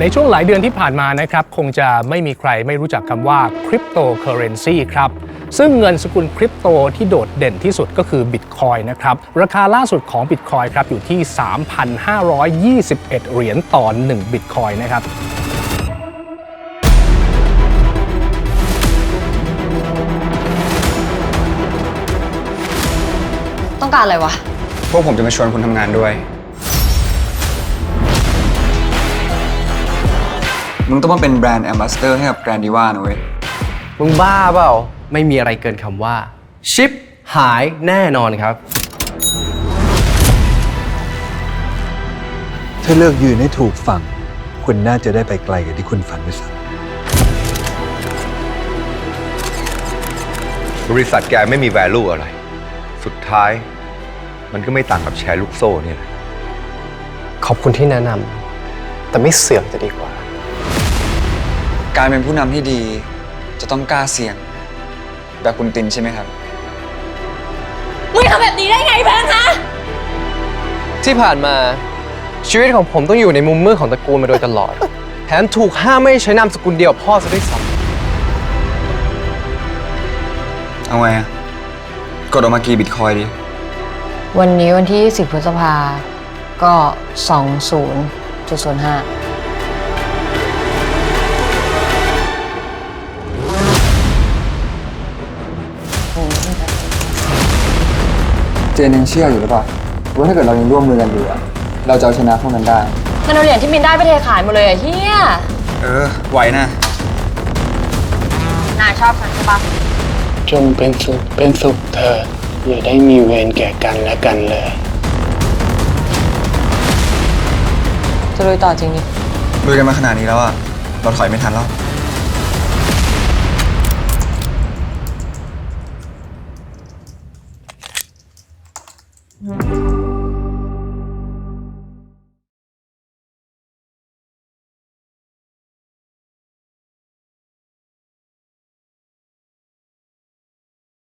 ในช่วงหลายเดือนที่ผ่านมานะครับคงจะไม่มีใครไม่รู้จักคำว่าคริปโตเคอเรนซีครับซึ่งเงินสกุลคริปโตที่โดดเด่นที่สุดก็คือบิตคอยนะครับ ราคาล่าสุดของบิตคอยครับอยู่ที่ 3,521 เหรียญต่อ1บิตคอยนะครับต้องการอะไรวะ พวกผมจะมาชวนคุณทำงานด้วย มึงต้องมาเป็นแบรนด์แอมบาสเตอร์ให้กับแกรนดีว่านะเว้ย มึงบ้าเปล่า ไม่มีอะไรเกินคำว่า ชิปหายแน่นอนครับ ถ้าเลือกยืนให้ถูกฝั่ง คุณน่าจะได้ไปไกลกว่าที่คุณฝันด้วยซ้บริษัทแกไม่มี value อะไร สุดท้าย มันก็ไม่ต่างกับแชร์ลูกโซ่เนี่ยแหละ ขอบคุณที่แนะนำแต่ไม่เสือกจะดีกว่า การเป็นผู้นำที่ดีจะต้องกล้าเสี่ยง แบบคุณตินใช่ไหมครับ มึงทำแบบนี้ได้ไงแบงค์ฮะที่ผ่านมาชีวิตของผมต้องอยู่ในมุมมืดของตระกูลมาโดยตลอด แถมถูกห้ามไม่ให้ใช้นามสกุลเดียวกับพ่อซะด้วยซ้เอาไงอะกดออกมากี่บิตคอยดี วันนี้วันที่ 10 พฤษภาก็ 20.05 เจนยังเชื่ออยู่หรือเปล่าว่าถ้าเกิดเรายังร่วมมือกันอยู่อะเราจะเอาชนะพวกนั้นได้ มันเอาเหรียญที่มินได้ไปเทขายหมดเลยอะเฮียเออ ไหวนะ นายชอบฉันใช่ปะจงเป็นสุขเป็นสุขเถิดอย่าได้มีเวรแก่กันและกันเลย จะลุยต่อจริงดิลุยกันมาขนาดนี้แล้วอะเราถอยไม่ทันแล้ว เ